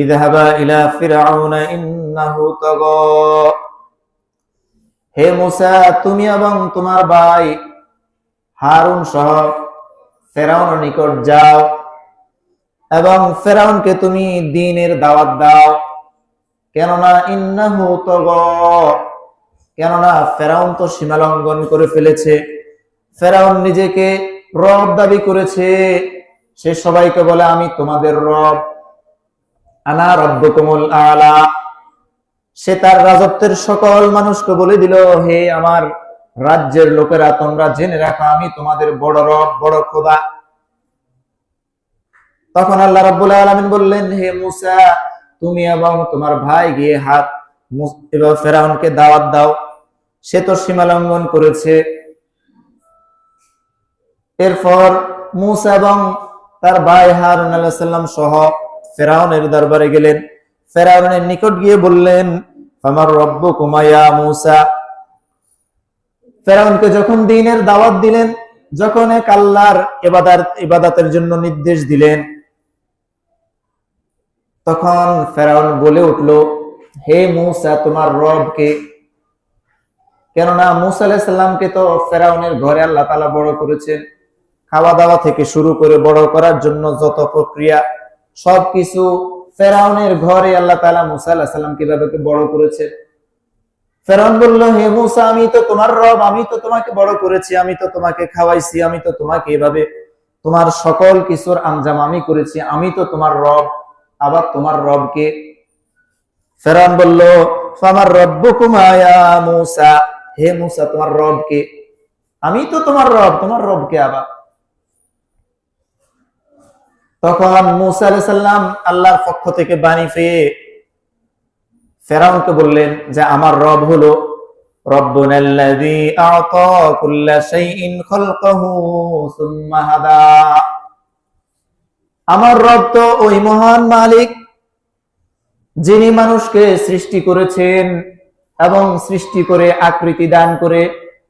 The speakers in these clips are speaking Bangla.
ইদহাবা ইলা ফিরাউনা ইন্নাহু তাগা। হে মুসা, তুমি এবং তোমার ভাই হারুন সহ ফেরাউন নিকট যাও এবং ফেরাউনকে তুমি দিনের দাওয়াত দাও। কেননা ইন্নাহু তগ। কেননা ফেরাউন তো সীমা লঙ্ঘন করে ফেলেছে। ফেরাউন নিজেকে রব দাবি করেছে। সে সবাইকে বলে, আমি তোমাদের রব। আনা রব্বকুমুল আলা। সে তার রাজত্বের সকল মানুষকে বলে দিল, হে আমার রাজ্যের লোকেরা, তোমরা জেনে রাখো, আমি তোমাদের বড় রব, বড় খোদা। তখন আল্লাহ রাব্বুল আলামিন বললেন, হে মুসা, তুমি এবং তোমার ভাই গিয়ে হাত এবার ফেরাউনকে দাওয়াত দাও। সে তো সীমা লঙ্ঘন করেছে। এরপর মুসা এবং তার ভাই হারুন সালাম সহ ফেরাউনের দরবারে গেলেন। ফেরাউনের নিকট গিয়ে বললেন আমার রব্ব কুমাইয়া মুসা? ফেরাউনকে যখন দিনের দাওয়াত দিলেন, যখন এক আল্লাহর ইবাদার ইবাদাতের জন্য নির্দেশ দিলেন, তখন ফেরাউন বলে উঠল, হে মুসা, তোমার রবকে। কেননা মুসা আলাহিসাল্লামকে তো ফেরাউনের ঘরে আল্লাহ তালা বড় করেছেন। খাওয়া দাওয়া থেকে শুরু করে বড় করার জন্য যত প্রক্রিয়া সবকিছু ফেরাউনের ঘরে আল্লাহ তালা মুসা আল্লাহ সাল্লাম কীভাবে বড় করেছে? ফেরাউন বলল, হে মুসা, আমি তো তোমার রব, আমি তো তোমাকে বড় করেছি, আমি তো তোমাকে খাওয়াইছি, আমি তো তোমাকে এভাবে তোমার সকল কিছুর আঞ্জাম আমি করেছি, আমি তো তোমার রব, আবার তোমার রবকে ফেরাউন বলল আমার রব্ব কুমায়া মুসা? হে মুসা, তোমার রবকে? আমি তো তোমার রব, তোমার রবকে আবার। তখন মুসা আলাইসাল্লাম আল্লাহর পক্ষ থেকে বাণী পেয়ে ফেরাউনকে বললেন যে, আমার রব হলো আমার রব তো ওই মহান মালিক যিনি মানুষকে সৃষ্টি করেছেন এবং সৃষ্টি করে আকৃতি দান করে,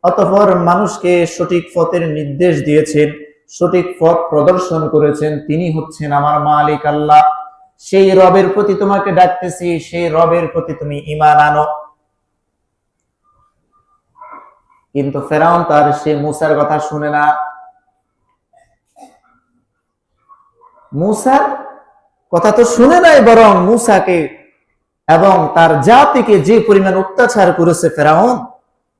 অতঃপর মানুষকে সঠিক পথের নির্দেশ দিয়েছেন। সঠিক পথ প্রদর্শন করেছেন তিনি হচ্ছেন আমার মালিক আল্লাহ। সেই রবের প্রতি তোমাকে ডাকতেছি, সেই রবের প্রতি তুমি ইমান আনো। কিন্তু ফেরাউন তার সে মুসার কথা শুনে না। মুসার কথা তো শুনে নাই বরং মুসাকে এবং তার জাতিকে যে পরিমাণ অত্যাচার করেছে ফেরাউন,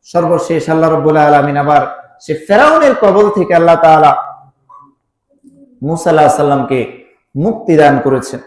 সর্বশেষ আল্লাহ রব্বুল আলমিন আবার সে ফেরাউনের কবল থেকে আল্লাহ তাআলা মুসা আল্লাহ সাল্লামকে মুক্তি দান করেছেন।